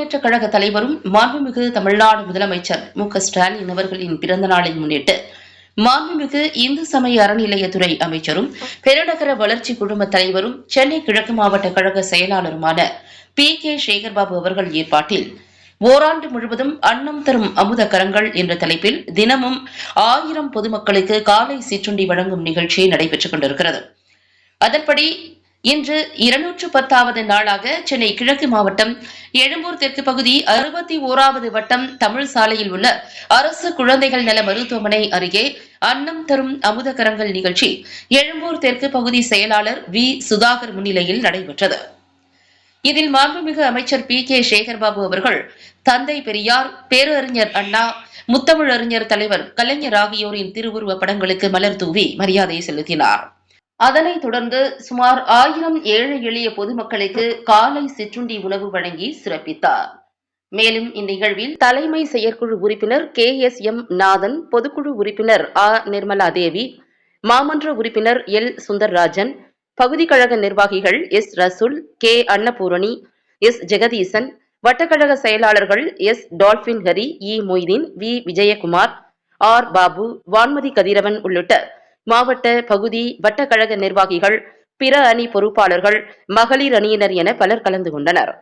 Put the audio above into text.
முன்னேற்ற கழக தலைவரும் மாண்புமிகு தமிழ்நாடு முதலமைச்சர் மு. க. ஸ்டாலின் அவர்களின் பிறந்த நாளை முன்னிட்டு மாண்புமிகு இந்து சமய அறநிலையத்துறை அமைச்சரும் பெருநகர வளர்ச்சி குழும தலைவரும் சென்னை கிழக்கு மாவட்ட கழக செயலாளருமான பி. கே. சேகர்பாபு அவர்கள் ஏற்பாட்டில் ஓராண்டு முழுவதும் அன்னம் தரும் அமுத கரங்கள் என்ற தலைப்பில் தினமும் ஆயிரம் பொதுமக்களுக்கு காலை சிற்றுண்டி வழங்கும் நிகழ்ச்சி நடைபெற்றுக் கொண்டிருக்கிறது. அதன்படி இன்று இருநூற்று பத்தாவது நாளாக சென்னை கிழக்கு மாவட்டம் எழும்பூர் தெற்கு பகுதி அறுபத்தி ஓராவது வட்டம் தமிழ் சாலையில் உள்ள அரசு குழந்தைகள் நல மருத்துவமனை அருகே அன்னம் தரும் அமுதகரங்கள் நிகழ்ச்சி எழும்பூர் தெற்கு பகுதி செயலாளர் வி. சுதாகர் முன்னிலையில் நடைபெற்றது. இதில் மாண்புமிகு அமைச்சர் பி. கே. சேகர்பாபு அவர்கள் தந்தை பெரியார் பேரறிஞர் அண்ணா முத்தமிழறிஞர் தலைவர் கலைஞர் ஆகியோரின் திருவுருவ படங்களுக்கு மலர் தூவி மரியாதை செலுத்தினார். அதனைத் தொடர்ந்து சுமார் ஆயிரம் ஏழை எளிய பொதுமக்களுக்கு காலை சிற்றுண்டி உணவு வழங்கி சிறப்பித்தார். மேலும் இந்நிகழ்வில் தலைமை செயற்குழு உறுப்பினர் கே எஸ் எம் நாதன் பொதுக்குழு உறுப்பினர் ஆ நிர்மலா தேவி மாமன்ற உறுப்பினர் எல் சுந்தர்ராஜன் பகுதி கழக நிர்வாகிகள் S Rasool K Annapoorani S Jagadeesan வட்டக்கழக செயலாளர்கள் S Dolphin Hari E Moideen V Vijayakumar R Babu Vanmathi Kathiravan உள்ளிட்ட மாவட்ட பகுதி வட்டக்கழக நிர்வாகிகள் பிற அணி பொறுப்பாளர்கள் மகளிர் அணியினர் என பலர் கலந்து கொண்டனர்.